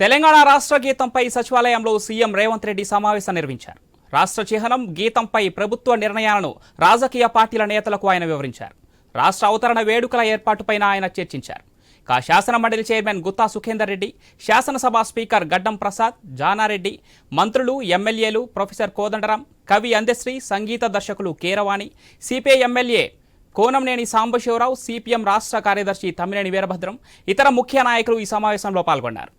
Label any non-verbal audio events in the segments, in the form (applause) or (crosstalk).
తెలంగాణ రాష్ట్ర గీతంపై సచివాలయంలో సీఎం రేవంత్ రెడ్డి సమావేశం నిర్వహించారు. రాష్ట్ర చిహ్నం గీతంపై ప్రభుత్వ నిర్ణయాలను రాజకీయ పార్టీల నేతలకు ఆయన వివరించారు. రాష్ట్ర అవతరణ వేడుకల ఏర్పాటుపైన ఆయన చర్చించారు. కా శాసన మండలి చైర్మన్ గుత్తా సుఖేందర్ రెడ్డి శాసనసభ స్పీకర్ గడ్డం ప్రసాద్ జానారెడ్డి మంత్రులు ఎమ్మెల్యేలు ప్రొఫెసర్ కోదండరాం కవి అందశ్రీ సంగీత దర్శకులు Keeravani CPI MLA Kunamneni Sambasiva Rao CPM రాష్ట్ర కార్యదర్శి తమ్మినేని వీరభద్రం ఇతర ముఖ్య నాయకులు ఈ సమావేశంలో పాల్గొన్నారు.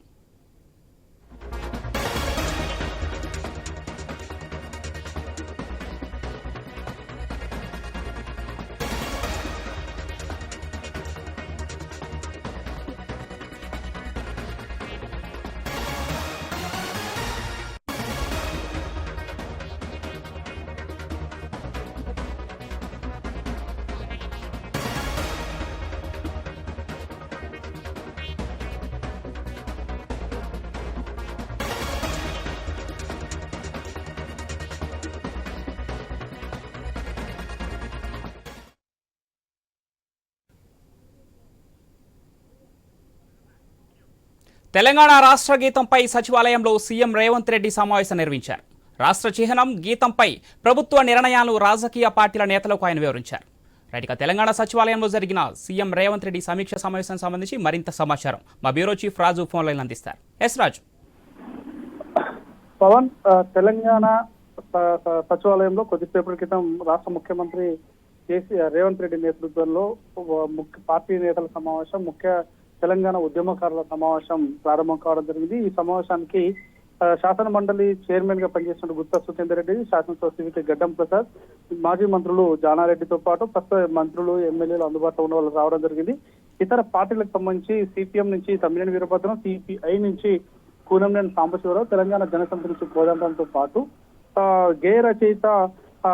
తెలంగాణ రాష్ట్ర గీతంపై సచివాలయంలో సీఎం రేవంత్ రెడ్డి సమావేశం నిర్వహించారు. రాష్ట్ర చిహ్నం గీతంపై ప్రభుత్వ నిర్ణయాలు రాజకీయ పార్టీల నేతలకు ఆయన వివరించారు. రైట్గా తెలంగాణ సచివాలయంలో జరిగిన సీఎం రేవంత్ రెడ్డి సమీక్ష సమావేశం సంబంధించి మరింత సమాచారం మా bureau chief Raju phone line అందిస్తారు. ఎస్ రాజు. పవన్ తెలంగాణ సచివాలయంలో కొద్దిసేపటి క్రితం రాష్ట్ర ముఖ్యమంత్రి కేసీఆర్ రేవంత్ రెడ్డి నేతృత్వంలో ముఖ్య పార్టీ నేతల సమావేశం ముఖ్య తెలంగాణ ఉద్యమకారుల సమావేశం ప్రారంభం కావడం జరిగింది. ఈ సమావేశానికి శాసన మండలి చైర్మన్గా పనిచేస్తున్న గుత్తా సుఖేందర్ రెడ్డి శాసనసభ స్పీకర్ గడ్డం ప్రసాద్ మాజీ మంత్రులు జానారెడ్డితో పాటు ప్రస్తుత మంత్రులు ఎమ్మెల్యేలు అందుబాటులో ఉన్న వాళ్ళు రావడం జరిగింది. ఇతర పార్టీలకు సంబంధించి సిపిఎం నుంచి తమ్మినేని వీరభద్రం సిపిఐ నుంచి కూనంనేని సాంబశివరావు తెలంగాణ జనసమితి నుంచి కోదండంతో పాటు గేయ రచయిత ఆ,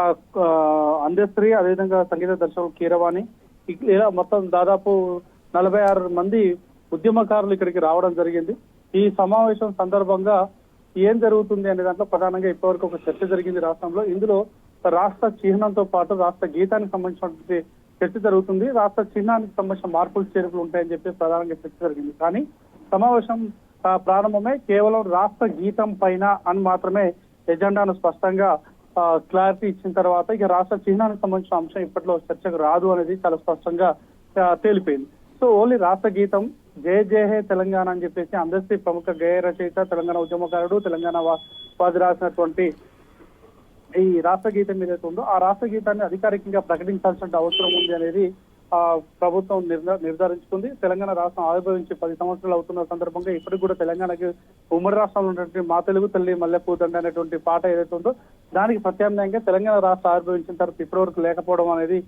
అందశ్రీ అదేవిధంగా సంగీత దర్శకులు కీరవాణి ఇలా మొత్తం దాదాపు నలభై ఆరు మంది ఉద్యమకారులు ఇక్కడికి రావడం జరిగింది. ఈ సమావేశం సందర్భంగా ఏం జరుగుతుంది అనే దాంట్లో ప్రధానంగా ఇప్పటివరకు ఒక చర్చ జరిగింది రాష్ట్రంలో. ఇందులో రాష్ట్ర చిహ్నంతో పాటు రాష్ట్ర గీతానికి సంబంధించినటువంటి చర్చ జరుగుతుంది. రాష్ట్ర చిహ్నానికి సంబంధించిన మార్పులు చేర్పులు ఉంటాయని చెప్పి ప్రధానంగా చర్చ జరిగింది. కానీ సమావేశం ప్రారంభమే కేవలం రాష్ట్ర గీతం పైన అని మాత్రమే ఎజెండాను స్పష్టంగా క్లారిటీ ఇచ్చిన తర్వాత ఇక రాష్ట్ర చిహ్నానికి సంబంధించిన అంశం ఇప్పట్లో చర్చకు రాదు అనేది చాలా స్పష్టంగా తేలిపోయింది. సో ఓన్లీ రాష్ట్ర గీతం జయ జయ హే తెలంగాణ అని చెప్పేసి అందరి ప్రముఖ గేయ రచయిత తెలంగాణ ఉద్యమకారుడు తెలంగాణ వాది రాసినటువంటి ఈ రాష్ట్ర గీతం ఏదైతే ఉందో ఆ రాష్ట్ర గీతాన్ని అధికారికంగా ప్రకటించాల్సిన అవసరం ఉంది అనేది ఆ ప్రభుత్వం నిర్ధారించుకుంది. తెలంగాణ రాష్ట్రం ఆవిర్భవించి పది సంవత్సరాలు అవుతున్న సందర్భంగా ఇప్పటికి కూడా తెలంగాణకి ఉమ్మడి రాష్ట్రంలో ఉన్నటువంటి మా తెలుగు తల్లి మల్లెపూదండ అనేటువంటి పాట ఏదైతే ఉందో దానికి ప్రత్యామ్నాయంగా తెలంగాణ రాష్ట్రం ఆవిర్భవించిన తర్వాత ఇప్పటి వరకు లేకపోవడం అనేది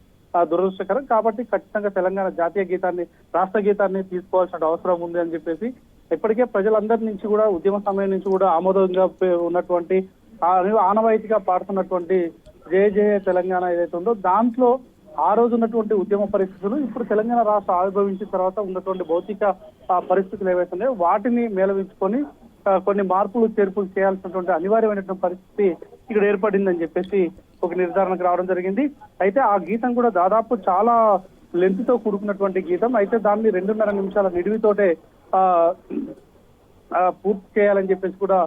దురదృష్టకరం. కాబట్టి ఖచ్చితంగా తెలంగాణ జాతీయ గీతాన్ని రాష్ట్ర గీతాన్ని తీసుకోవాల్సిన అవసరం ఉంది అని చెప్పేసి ఇప్పటికే ప్రజలందరి నుంచి కూడా ఉద్యమ సమయం నుంచి కూడా ఆమోదంగా ఉన్నటువంటి ఆనవాయితీగా పాడుతున్నటువంటి జయ జయ తెలంగాణ ఏదైతే ఉందో దాంట్లో ఆ రోజు ఉన్నటువంటి ఉద్యమ పరిస్థితులు ఇప్పుడు తెలంగాణ రాష్ట్ర ఆవిర్భవించిన తర్వాత ఉన్నటువంటి భౌతిక పరిస్థితులు ఏవైతే ఉన్నాయో వాటిని మేళవించుకొని కొన్ని మార్పులు చేర్పులు చేయాల్సినటువంటి అనివార్యమైనటువంటి పరిస్థితి ఇక్కడ ఏర్పడిందని చెప్పేసి ఒక నిర్ధారణకు రావడం జరిగింది. అయితే ఆ గీతం కూడా దాదాపు చాలా లెంత్తో కూడుకున్నటువంటి గీతం. అయితే దాన్ని రెండున్నర నిమిషాల నిడివితోటే ఆ పూర్తి చేయాలని చెప్పేసి కూడా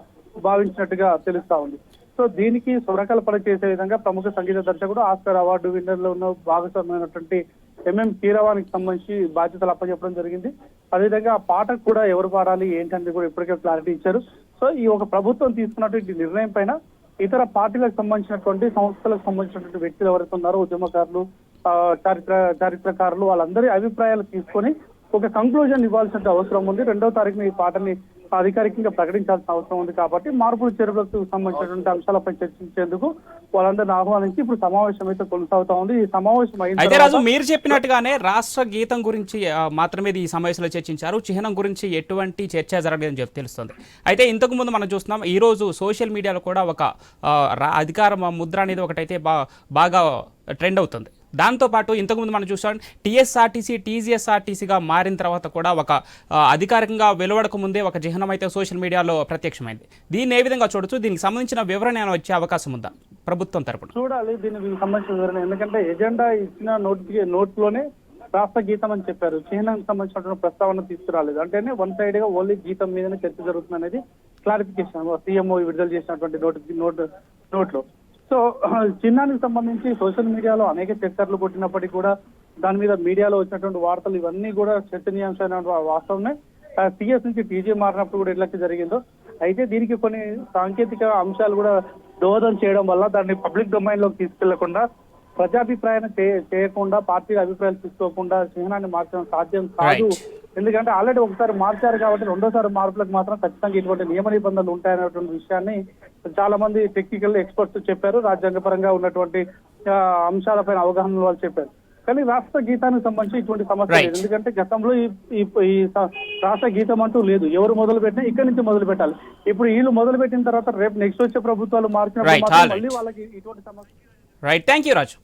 భావించినట్టుగా తెలుస్తా ఉంది. సో దీనికి సురకల్పన చేసే విధంగా ప్రముఖ సంగీత దర్శకుడు ఆస్కర్ అవార్డు విన్నర్లో ఉన్న భాగస్వామ్యమైనటువంటి ఎంఎం కీరవానికి సంబంధించి బాధ్యతలు అప్పచెప్పడం జరిగింది. అదేవిధంగా ఆ పాటకు కూడా ఎవరు పాడాలి ఏంటనేది కూడా ఇప్పటికే క్లారిటీ ఇచ్చారు. సో ఈ ఒక ప్రభుత్వం తీసుకున్నటువంటి నిర్ణయం పైన ఇతర పార్టీలకు సంబంధించినటువంటి సంస్థలకు సంబంధించినటువంటి వ్యక్తులు ఎవరైతే ఉన్నారో ఉద్యమకారులు ఆ, చారిత్ర చారిత్రకారులు వాళ్ళందరి అభిప్రాయాలు తీసుకొని ఒక కంక్లూజన్ ఇవ్వాల్సిన అవసరం ఉంది. రెండో తారీఖున ఈ పాటని అధికారికంగా ప్రకటించాల్సిన అవసరం ఉంది కాబట్టి మార్పులు చేరులకు సంబంధించినటువంటి అంశాలపై చర్చించేందుకు వాళ్ళందరిని ఆహ్వానించి ఇప్పుడు సమావేశం అయితే కొనసాగుతా ఉంది. ఈ సమావేశం అయితే రాజు మీరు చెప్పినట్టుగానే రాష్ట్ర గీతం గురించి మాత్రమే ఈ సమావేశంలో చర్చించారు. చిహ్నం గురించి ఎటువంటి చర్చ జరగలేదని చెప్పి తెలుస్తుంది. అయితే ఇంతకు ముందు మనం చూస్తున్నాం ఈ రోజు సోషల్ మీడియాలో కూడా ఒక అధికార ముద్ర అనేది ఒకటైతే బాగా ట్రెండ్ అవుతుంది. దాంతోపాటు ఇంతకుముందు మనం చూసాం టీఎస్ఆర్టీసీ టీజీఎస్ఆర్టీసీగా మారిన తర్వాత కూడా ఒక అధికారికంగా వెలువడక ముందే ఒక చిహ్నం అయితే సోషల్ మీడియాలో ప్రత్యక్షమైంది. దీన్ని ఏ విధంగా చూడొచ్చు? దీనికి సంబంధించిన వివరణ వచ్చే అవకాశం ఉందా ప్రభుత్వం తరపున? చూడాలి దీనికి సంబంధించిన వివరణ. ఎందుకంటే ఎజెండా ఇచ్చిన నోటిఫికే నోట్లోనే రాష్ట్ర గీతం అని చెప్పారు. చిహ్నానికి సంబంధించినటువంటి ప్రస్తావన తీసుకురాలేదు. అంటేనే వన్ సైడ్గా ఓన్లీ గీతం మీదనే చర్చ జరుగుతుంది అనేది క్లారిఫికేషన్ సీఎంఓ విడుదల చేసినటువంటి నోట్ నోట్ నోట్లో. సో (clears throat) చిహ్నానికి సంబంధించి సోషల్ మీడియాలో అనేక చక్కర్లు కొట్టినప్పటికీ కూడా దాని మీద మీడియాలో వచ్చినటువంటి వార్తలు ఇవన్నీ కూడా చర్చనీయాంశమైన వాస్తవమే. సిఎస్ నుంచి టీజే మారినప్పుడు కూడా ఇట్లా జరిగిందో. అయితే దీనికి కొన్ని సాంకేతిక అంశాలు కూడా దోహదం చేయడం వల్ల దాన్ని పబ్లిక్ డొమైన్లోకి తీసుకెళ్ళకుండా ప్రజాభిప్రాయాన్ని చేయకుండా పార్టీ అభిప్రాయాలు తీసుకోకుండా చిహ్నాన్ని మార్చడం సాధ్యం కాదు ఎందుకంటే ఆల్రెడీ ఒకసారి మార్చారు కాబట్టి రెండోసారి మార్పులకు మాత్రం ఖచ్చితంగా ఇటువంటి నియమ నిబంధనలు ఉంటాయనేటువంటి విషయాన్ని చాలా మంది టెక్నికల్ ఎక్స్పర్ట్స్ చెప్పారు రాజ్యాంగపరంగా ఉన్నటువంటి అంశాలపైన అవగాహన వాళ్ళు చెప్పారు. కానీ రాష్ట్ర గీతానికి సంబంధించి ఇటువంటి సమస్య. లేదు. ఎందుకంటే గతంలో ఈ రాష్ట్ర గీతం అంటూ లేదు. ఎవరు మొదలు పెట్టినా ఇక్కడి నుంచి మొదలు పెట్టాలి. ఇప్పుడు వీళ్ళు మొదలు పెట్టిన తర్వాత రేపు నెక్స్ట్ వచ్చే ప్రభుత్వాలు మార్చినప్పుడు. మళ్ళీ వాళ్ళకి ఇటువంటి సమస్య రైట్ థ్యాంక్ యూ రాజు